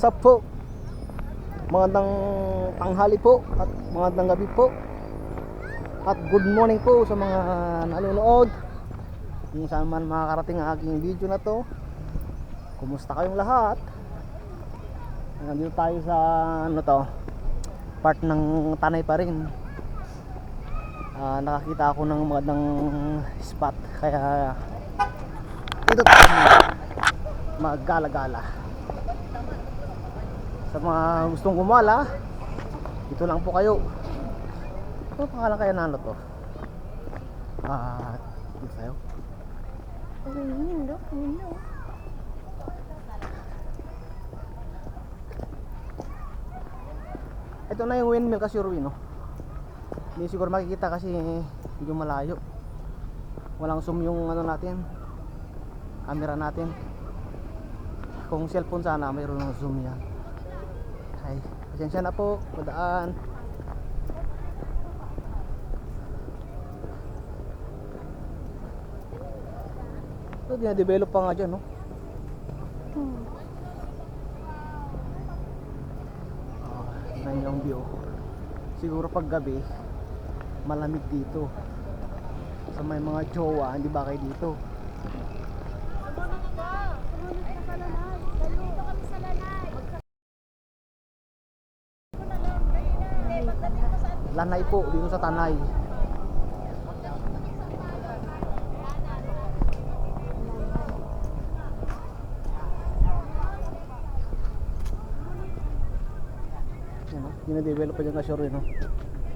Up po? Magandang tanghali po at magandang gabi po. At good morning po sa mga nanonood. Kung saan man makakarating ang aking video na to. Kumusta kayong lahat? Nandito tayo sa ano to? Part ng Tanay pa rin. Ah, nakakita ako ng magandang spot kaya dito tayo maggala-gala sa mga gustong gumala dito lang po kayo. Ano pangalan kaya na ano to? Ah dito tayo? Yun, no? ito na yung windmill kasi Ruin no? Hindi siguro makikita kasi medyo malayo. Walang zoom yung ano natin camera natin. Kung cellphone sana mayroon ng zoom yan ay pasensya na po padaan ito dinadevelop pa nga dyan no Hmm. Ah, tingnan niyo ang view. Siguro pag gabi, malamig dito. Sa may mga jowa, hindi ba kayo dito? Lanay po, dito sa Tanay. Yan, no? Dinadevelop pa dyan ka sure, no?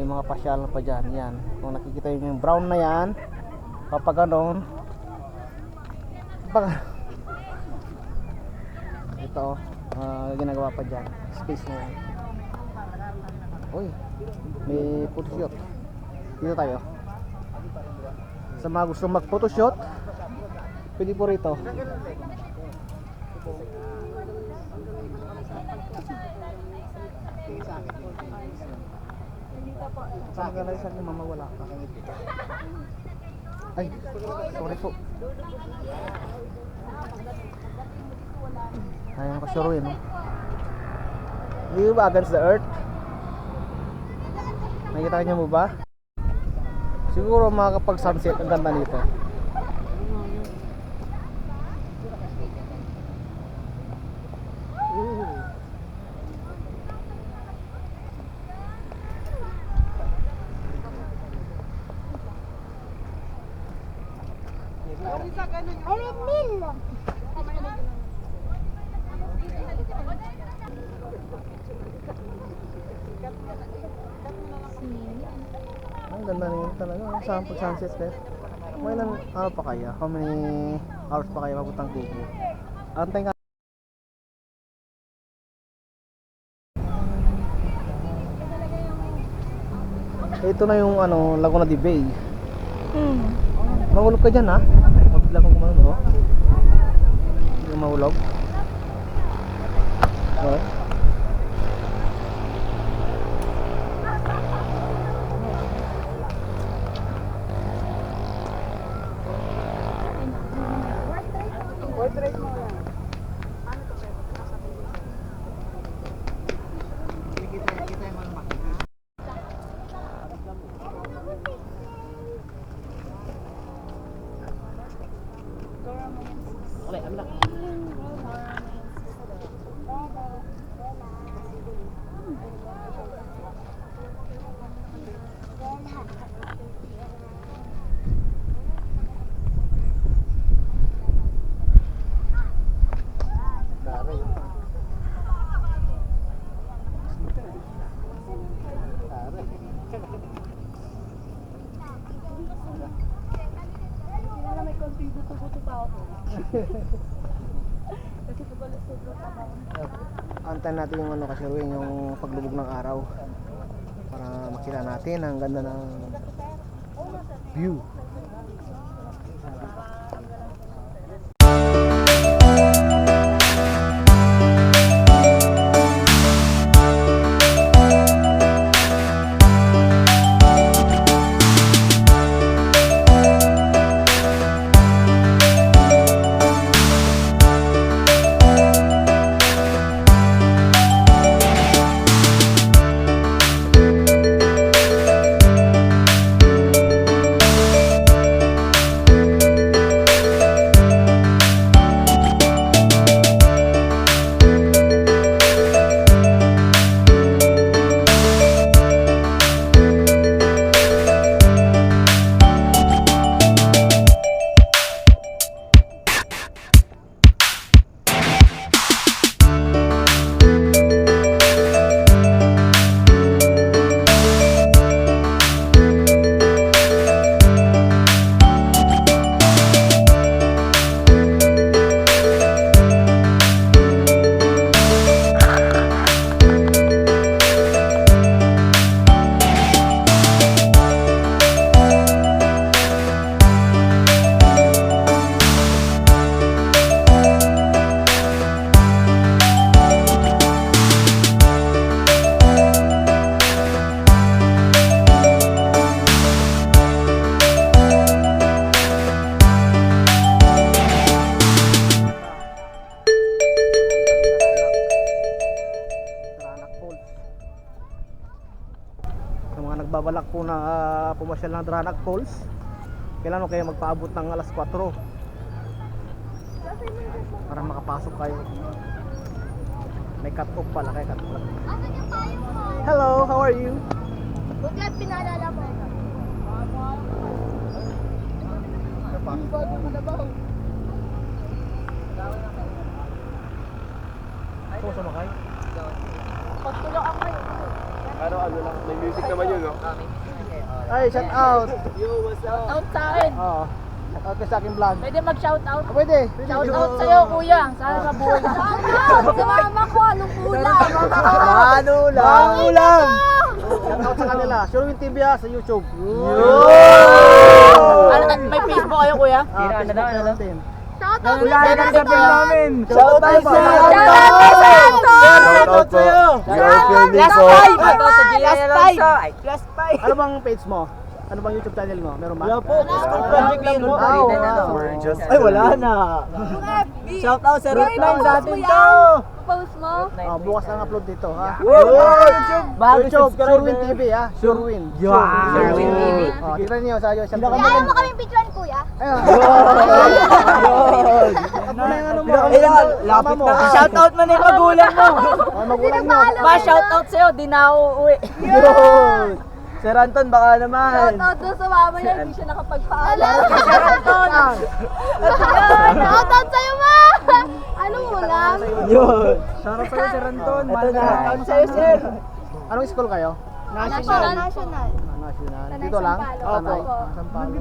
May mga pasyal pa dyan, yan. Kung nakikita yung brown na yan, kapag ganon, kapag, ito, ah, ginagawa pa dyan, space na yan. Uy, may photoshoot. Dito tayo. Sa mga gusto mag photoshoot, pwede po rito. Saan ka na isang mama wala ka? Ay, sorry po. Ayan ko sure no? Hindi ba against the earth? Nakikita niyo mo ba? Siguro makakapag sunset ang ganda nito. Arimil! Ang ganda nito Ang sample sunset kayo. May ilang ano pa kaya? How many hours pa kaya mabutang kubo? Antay nga. Ito na yung ano, Laguna de Bay. Hmm. Mahulog ka dyan ha? Mabigla kong kumano mo. Hindi ka mahulog. Antayin natin yung ano kasi Ruin, yung paglubog ng araw para makita natin ang ganda ng view. Pumasyal ng Dranac Falls. Kailan kayo magpaabot ng alas 4 para makapasok kayo. May cut off pala kaya cut off. Ano mo? Hello, how are you? Huwag lang pinaalala mo. Bago mo na ba? Kung sumakay? Pagtulog ako eh. Ano, ano lang, may music naman yun, no? Ay, shout out! Out sa akin. Oo. Shout out kayo sa aking vlog. Pwede mag-shout out. Ah, pwede. Shout out sa'yo, kuya. Sana sa buhay ka. Sa mama ko, anong ulam? Ano lang? ulam! Shout out sa kanila. Sherwin TV ah, sa YouTube. Ano, may Facebook kayo, kuya? Ah, Facebook meron din. Shout out sa namin. Shout out sa- Shout Shout out out sa! Shout out sa'yo! Last five! Shout out sa Last five! Last five! Ano bang page mo? Ano bang YouTube channel mo? Meron ba? Wala po. Project lang po. Wow. We're just Ay, wala na. Shout out sa Rootline natin to. Post mo? Ah, bukas ang upload dito ha. YouTube. Bago YouTube, subscribe. Sherwin TV ha. Sherwin Sherwin TV. Oh, tignan niyo sa iyo. Sa Kaya mo kaming picturean, kuya? Ayun. Yun. Ano na yung ano mo? Ay, lapit na. Shout out mo na yung magulang mo. Magulang nyo. Ba, shout out sa'yo. Di na ako uuwi. Yun. Sir Anton, baka naman. Shout out doon sa mama niya, hindi siya nakapagpaalam. Shout out! Shout out sa'yo, ma! Anong ulam? Yun. Shout out sa'yo, Sir Anton. Ito na. Shout out sa'yo, sir. Anong school kayo? National. National. National. Dito lang? Sampalo. Tanay. Opo. Ah, Sampalo.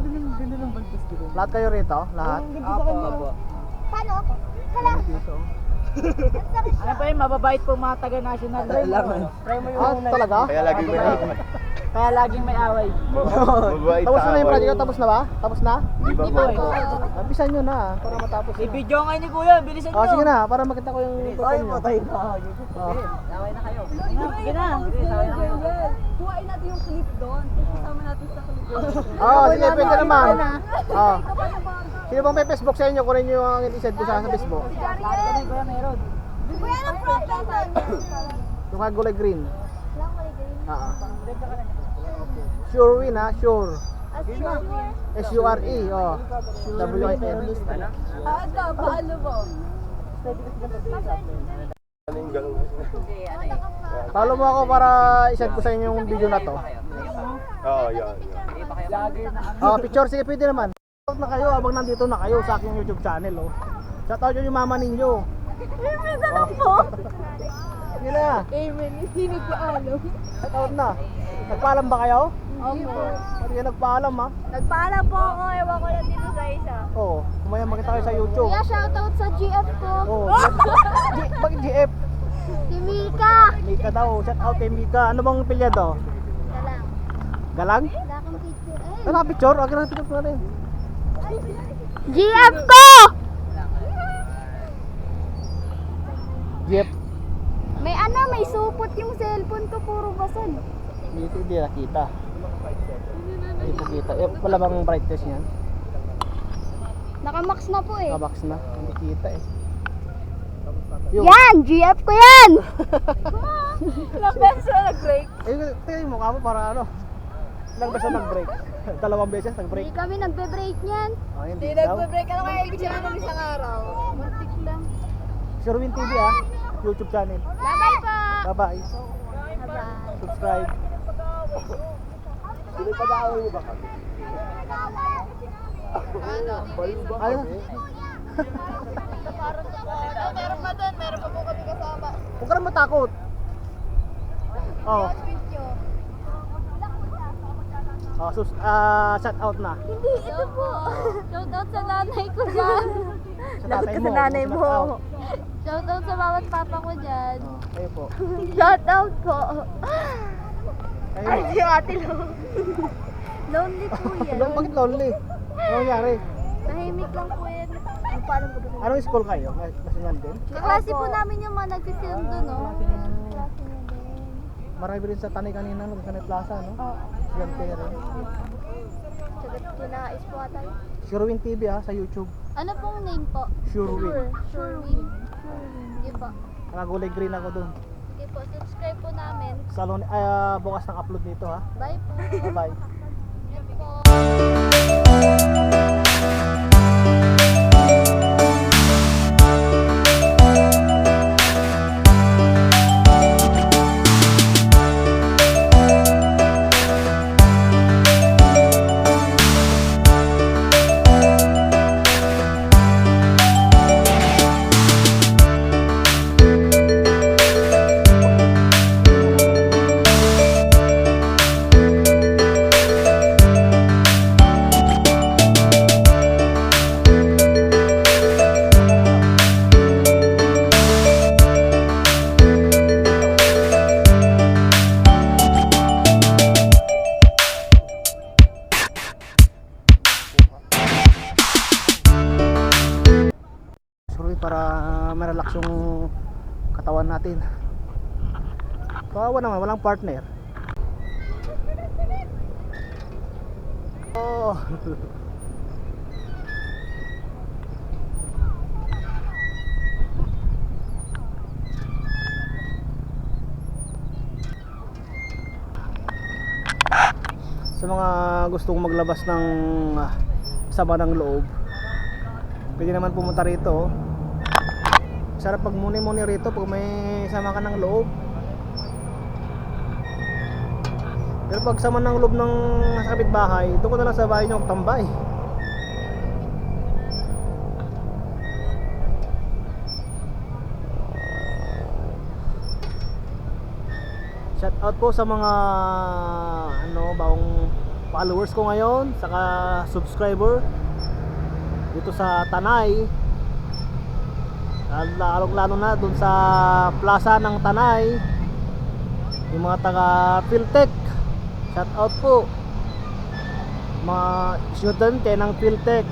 Lahat kayo rito? Lahat? Apo. Paano? Kala. Dito. Ano pa yun, mababait po mga taga-national. Try mo Ah, talaga? Kaya laging may Kaya laging may away. Tapos na na yung away. project? Tapos na ba? Tapos na? Di ba po? Abisan nyo na para matapos na. I-video nga ni Kuya, bilisan nyo. Oh, sige na, para makita ko yung total nyo. na. Oh. Away na kayo. Sige na. Away na kayo. Natin yung clip doon. Isama natin sa clip doon. Oh, sige, pwede naman. Oh. Sino bang may Facebook sa inyo? Kunin nyo yung i-send ko sa sa Facebook. Si Jariel. Kuya, meron. Kuya, anong problem? Yung kag gulay green. Lang kulay green. Ah. Sure win ha, sure. As sure. S-U-R-E, oh. W-I-N. Ah, ito, paano mo? Follow mo ako para i-send ko sa inyo yung video na to. Oo, yan, yan. Oh, picture, sige, pwede naman. Shout out na kayo habang nandito na kayo sa aking YouTube channel, oh. Shout out yun yung mama ninyo. Amen na lang po. Sige na, Amen. Hindi nagpaalam. shout out na. Nagpaalam ba kayo? Opo. Pati kayo nagpaalam ha. Nagpaalam po ako. Ewan ko lang dito sa isa. Oo, oh, kumaya makita kayo sa YouTube. Kuya, shoutout sa GF ko. Oo. G- bakit GF? Si Mika. Mika daw, shout out kay Mika. Ano bang pilyado? Galang. Galang? Wala akong picture. Eh. Ano picture? Okay na picture ko na rin. GF ko! GF. May ano, may supot yung cellphone ko. Puro basal. Hindi, hindi nakita. Hindi po kita. Eh, wala bang brightness niyan? Nakamax na po eh. Kabox na. Hindi kita eh. Yung, Yan! GF ko yan! Ilang beses na nag-break? eh, tingnan yung mukha mo para ano. Ilang beses nag-break? Dalawang beses nag-break? Hindi kami nagbe-break niyan. Ah, hindi daw. Ano kaya ibig sabihin ng isang araw? Muntik lang. Sherwin TV ah. YouTube channel. Bye-bye po! Bye-bye. Bye-bye. Subscribe. Pinipag-aaway mo ba kami? Ayun. meron pa doon, meron pa po kami kasama. Huwag ka na matakot. Oh, oh sus, ah, shout out na. Hindi, ito po. Shoutout sa nanay ko dyan. Sa tatay mo. shout out. Shoutout sa mama at papa ko dyan. Oh, ayun po. Shoutout po. Ayun. Ay, si ate Lo. Lonely po yan. Lo- Bakit lonely? Ano nangyari? Tahimik lang po yan. Paano ko doon? Anong school kayo? Nas- National din? Kaklase po namin yung mga nag-film doon, no? Marami rin sa tanay kanina, no? Sa Net Plaza, no? Oo. Yan ko na po ata yun. TV ha, sa YouTube. Ano pong name po? Sherwin. Sherwin. Sherwin. Di ba? Nakagulay green ako dun. Sige po, subscribe po namin. Salon, ay, ah, bukas ng upload nito ha. Bye po. Bye-bye. Ingat po. Para ma-relax yung katawan natin. Kawawa naman, walang partner. Oh. Sa mga gustong maglabas ng ah, sama ng loob, pwede naman pumunta rito. Sarap pag muni-muni rito pag may sama ka ng loob. Pero pag sama ng loob ng sa kapitbahay, doon ko na lang sa bahay nyo tambay. Shout out po sa mga ano bagong followers ko ngayon, saka subscriber dito sa Tanay. Lalong lalo na dun sa plaza ng Tanay. Yung mga taga Philtech. Shout out po. Mga estudyante ng Philtech.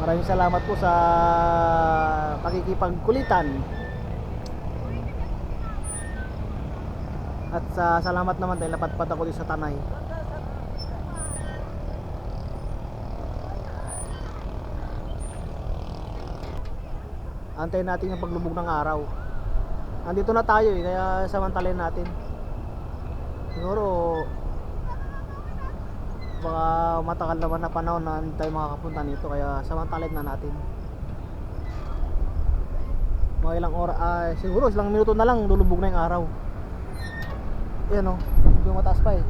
Maraming salamat po sa pakikipagkulitan. At sa salamat naman dahil napatpat ako dito sa Tanay. Antayin natin yung paglubog ng araw. Andito na tayo eh, kaya samantalin natin. Siguro baka matagal naman na panahon na hindi tayo makakapunta nito kaya samantalin na natin. Mga ilang oras, ah, siguro ilang minuto na lang lulubog na yung araw. Yan o, medyo mataas pa eh.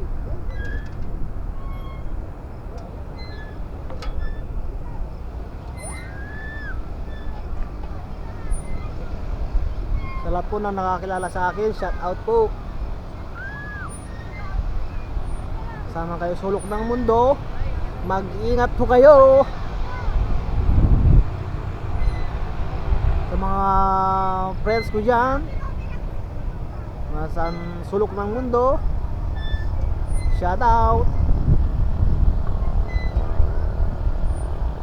Sa lahat po na nakakilala sa akin, shout out po. Sama kayo sulok ng mundo. Mag-ingat po kayo. Sa mga friends ko dyan, mga sulok ng mundo, shout out.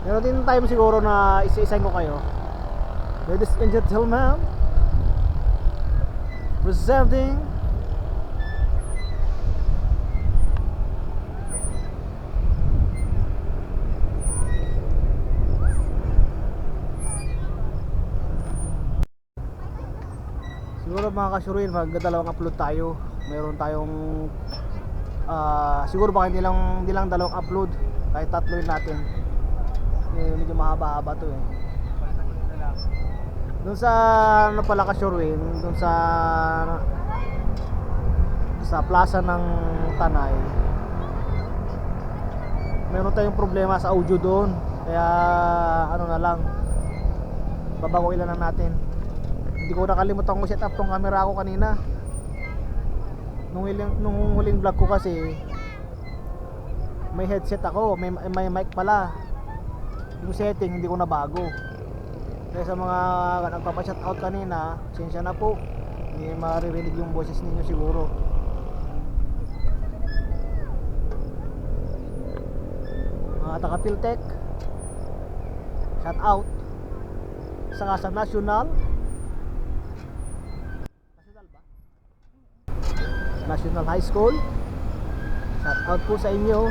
Meron din time siguro na isa-isahin ko kayo. Ladies and gentlemen, presenting siguro mga kasuruin magdadalawang upload tayo. Mayroon tayong ah, siguro baka hindi lang, hindi lang dalawang upload. Kahit tatloin natin. Eh, medyo mahaba-haba to eh Doon sa ano pala ka Shorewin, doon sa sa plaza ng Tanay. Meron tayong problema sa audio doon. Kaya ano na lang. Babaguhin lang natin. Hindi ko nakalimutan kung set up tong camera ko kanina. Nung huling, nung huling vlog ko kasi may headset ako, may, may mic pala. Yung setting hindi ko na bago. Kaya sa mga nagpapa-shout out kanina, sensya na po. Hindi maririnig yung boses ninyo siguro. Mga taga Philtech, shout out. Saka sa National. National ba? National High School. Shout out po sa inyo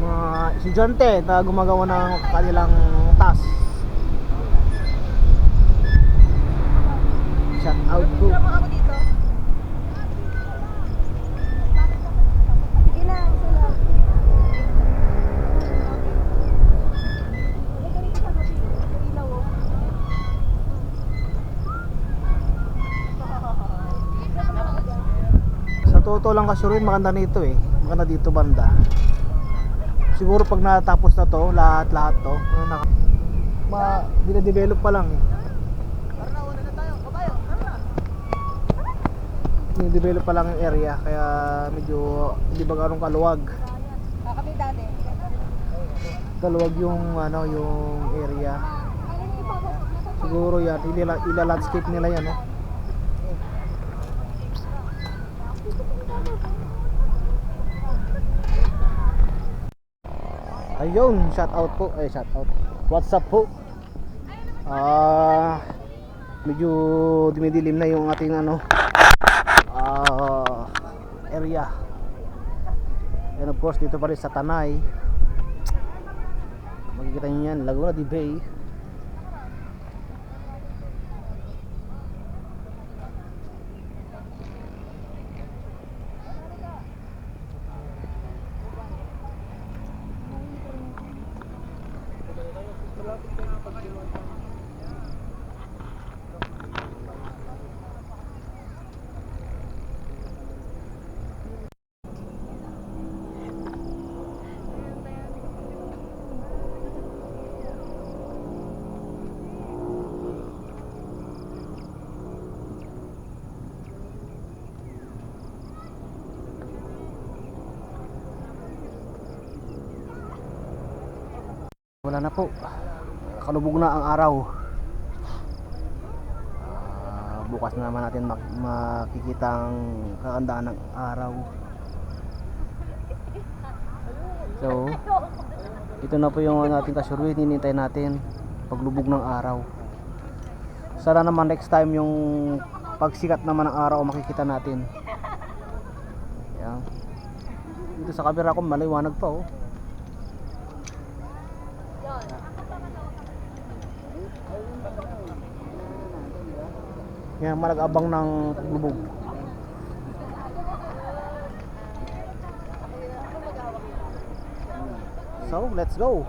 mga estudyante na gumagawa ng kanilang Batas. Shout out po. ako dito. Sa totoo lang kasi rin maganda nito eh. Maganda dito banda. Siguro pag natapos na to, lahat-lahat to, naka- ma, dinadevelop pa lang eh. Dinadevelop pa lang yung area, kaya medyo hindi ba ganun kaluwag. Kakapit dati. Kaluwag yung ano, yung area. Siguro yan, ila, ila landscape nila yan eh. Ayun, shout out po. Ay, shout out. What's up po? Ah, medyo dumidilim na yung ating ano ah area. And of course, dito pa rin sa Tanay. Makikita niyo yan, Laguna de Bay. Wala na po. Kalubog na ang araw. Ah, bukas na naman natin mak- makikita ang kakandaan ng araw. So, ito na po yung ating kasurwin. Hinintay natin paglubog ng araw. Sana naman next time yung pagsikat naman ng araw makikita natin. Yan. Dito sa camera ko maliwanag pa oh. Yan, malag-abang ng paglubog. So, let's go.